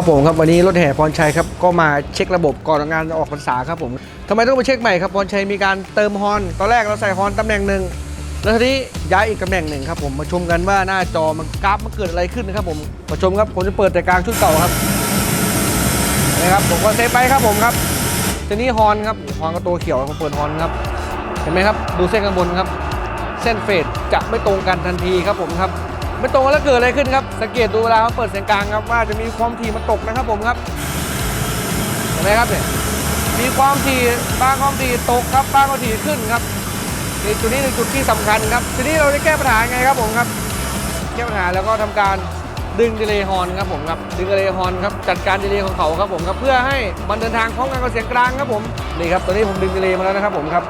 ครับผมครับวันนี้รถแห่พรชัยครับก็มาเช็คระบบก่อนงานออกพรรษาครับผมทำไมต้องมาเช็คใหม่ครับพรชัยมีการเติมฮอนตอนแรกเราใส่ฮอนตำแหน่งหนึ่งแล้วทีนี้ย้ายอีกตำแหน่งหนึ่งครับผมมาชมกันว่าหน้าจอมันกราฟมันเกิดอะไรขึ้นนะครับผมมาชมครับผมจะเปิดแต่กลางชุดเก่าครับนะครับผมก็เซฟไปครับผมครับทีนี้ฮอนครับฮอนก็ตัวเขียวผมเปิดฮอนครับเห็นไหมครับดูเส้นข้างบนครับ เส้นเฟดจะไม่ตรงกันทันทีครับผมครับ ไม่ตรงแล้วเกิดอะไรขึ้นครับ สังเกตดูเวลาเขาเปิดเสียงกลางครับว่าจะมีความถี่มันตกนะครับผมครับเห็นไหมครับเนี่ยมีความถี่บางความถี่ตกครับบางความถี่ขึ้นครับนี่จุดนี้เป็นจุดที่สำคัญครับทีนี้เราจะแก้ปัญหาไงครับผมครับแก้ปัญหาแล้วก็ทำการดึงดีเลย์ฮอนครับผมครับดึงดีเลย์ฮอนครับจัดการดีเลย์ของเขาครับผมครับเพื่อให้มันเดินทางพร้อมกันกับเสียงกลางครับผมนี่ครับตอนนี้ผมดึงดีเลย์มาแล้วนะครับผมครับ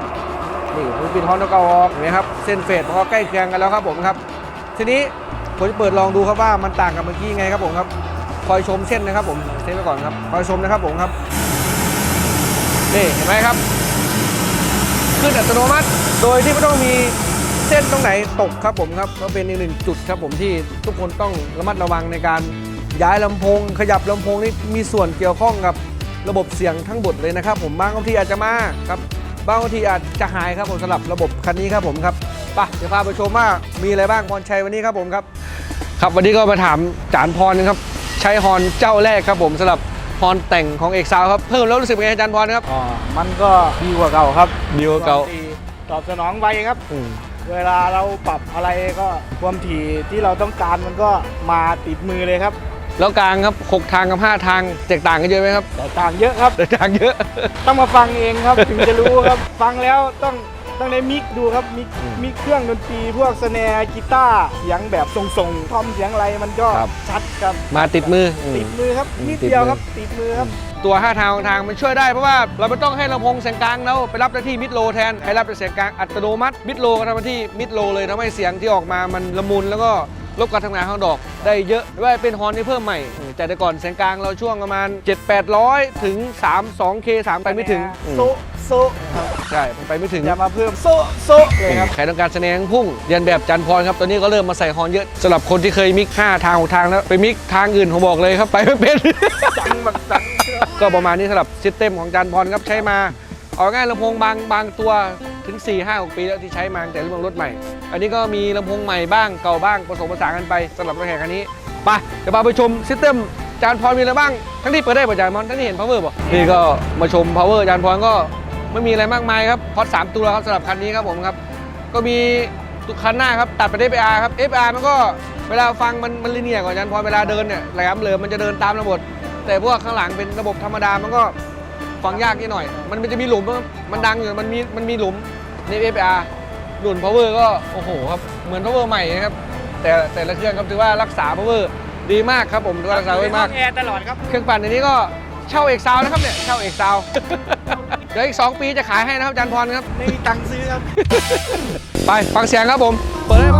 นี่ผมปิดฮอนตัวเก่าออกเห็นไหมครับเส้นเฟดมันก็ใกล้เคียงกันแล้วครับผมครับ ทีนี้ ผมจะเปิดลองดูครับว่ามันต่างกับเมื่อกี้ไงครับผมครับคอยชมเส้นนะครับผมเส้นไปก่อนครับคอยชมนะครับผมครับนี่เห็นไหมครับ ขึ้นอัตโนมัติโดยที่ไม่ต้องมีเส้นตรงไหนตกครับผมครับก็เป็นอีกหนึ่งจุดครับผมที่ทุกคนต้องระมัดระวังในการย้ายลำโพง ขยับลำโพงนี่มีส่วนเกี่ยวข้องกับระบบเสียงทั้งหมดเลยนะครับ ผมบางทีอาจจะมาครับบางทีอาจจะหายครับผมสำหรับระบบคันนี้ครับผมครับไปเดี๋ยวพาไปชมว่ามีอะไรบ้างพรชัยวันนี้ครับผมครับ ครับวันนี้ก็มาถามจานพรนะครับใช้ฮอนเจ้าแรกครับผมสำหรับฮอนแต่งของเอกซาวครับเพิ่มแล้วรู้สึกเป็นไงอาจารย์พรครับ อ๋อ มันก็ดีกว่าเก่าครับดีกว่าเก่า ความถี่ตอบสนองไวครับ อืมเวลาเราปรับอะไรก็ความถี่ที่เราต้องการมันก็มาติดมือเลยครับ แล้วกลางครับหกทางกับห้าทางแตกต่างกันเยอะไหมครับแต่ต่างเยอะครับ แตกต่างเยอะ ต้องมาฟังเองครับ ถึงจะรู้ครับ ฟังแล้วต้อง ต้องได้มิกดูครับมิกอืมมิกเครื่องดนตรีพวกสแนร์กีตาร์เสียงแบบทรงๆทอมเสียงอะไรมันก็ครับ ชัดครับมาติดมืออืม ติดมือครับอืมนิดติดเดียวมือครับติดมือครับ ตัวห้าทางของทางมันช่วยได้เพราะว่าเราไม่ต้องให้ลำโพงเสียงกลางแล้วไปรับหน้าที่มิดโลแทนให้รับแต่เสียงกลางอัตโนมัติมิดโลก็ทำหน้าที่มิดโลเลยทำให้เสียงที่ออกมามันละมุนแล้วก็ ลดการทำงานของดอกได้เยอะไม่ว่าเป็นฮอร์นที่เพิ่มใหม่อืมแต่แต่ก่อนเสียงกลางเราช่วงประมาณ 7 800 ถึง 3 2 k 3ไปไม่ถึงอืมโซะโซะครับใช่มันไปไม่ถึงอย่ามาเพิ่มโซะโซะเลยครับใครต้องการแสดงพุ่งเรียนแบบจันพรครับตอนนี้ก็เริ่มมาใส่ฮอร์นเยอะสำหรับคนที่เคยมิก5ทางของทางแล้วไปมิกทางอื่นผมบอกเลยครับไปไม่เป็นจังแบบจังก็ประมาณนี้สำหรับซิสเต็มของจันพรครับใช้มาเอาง่ายลำโพงบางบางตัว ถึง 4 5 6 ปีแล้วที่ใช้มังแต่รุ่นรถใหม่ อันนี้ก็มีลำโพงใหม่บ้างเก่าบ้างผสมผสานกันไปสำหรับรถแข่งคันนี้ไปเดี๋ยวพาไปชมซิสเต็มจานพรมีอะไรบ้าง ทั้งที่เปิดได้ป่ะจานพรทั้งที่เห็น power ป่ะนี่ก็มาชม power จานพรก็ไม่มีอะไรมากมายครับพอดสามตัวครับสำหรับคันนี้ครับผมครับ ก็มีตุกคันหน้าครับตัดไปได้ FR ครับ FR มันก็เวลาฟังมันมันลิเนียกว่าจันพอเวลาเดินเนี่ยแหลมเหลิมมันจะเดินตามระบบแต่พวกข้างหลังเป็นระบบธรรมดามันก็ฟังยากนิดหน่อย มันมันจะมีหลุมมันดังอยู่มันมีมันมีหลุม นี่ FR หลุน power ก็โอ้โหครับเหมือน power ใหม่นะครับ แต่แต่ละเครื่องครับถือว่ารักษา power ดีมากครับผมถือว่ารักษาไว้มากแอร์ตลอดครับ เครื่องปั่นอันนี้ก็เช่าเอกซาวนะครับเนี่ยเช่าเอกซาวเดี๋ยวอีก 2 ปีจะขายให้นะครับอาจันพรครับไม่มีตังค์ซื้อครับ ไปฟังเสียงครับผม เปิดเลย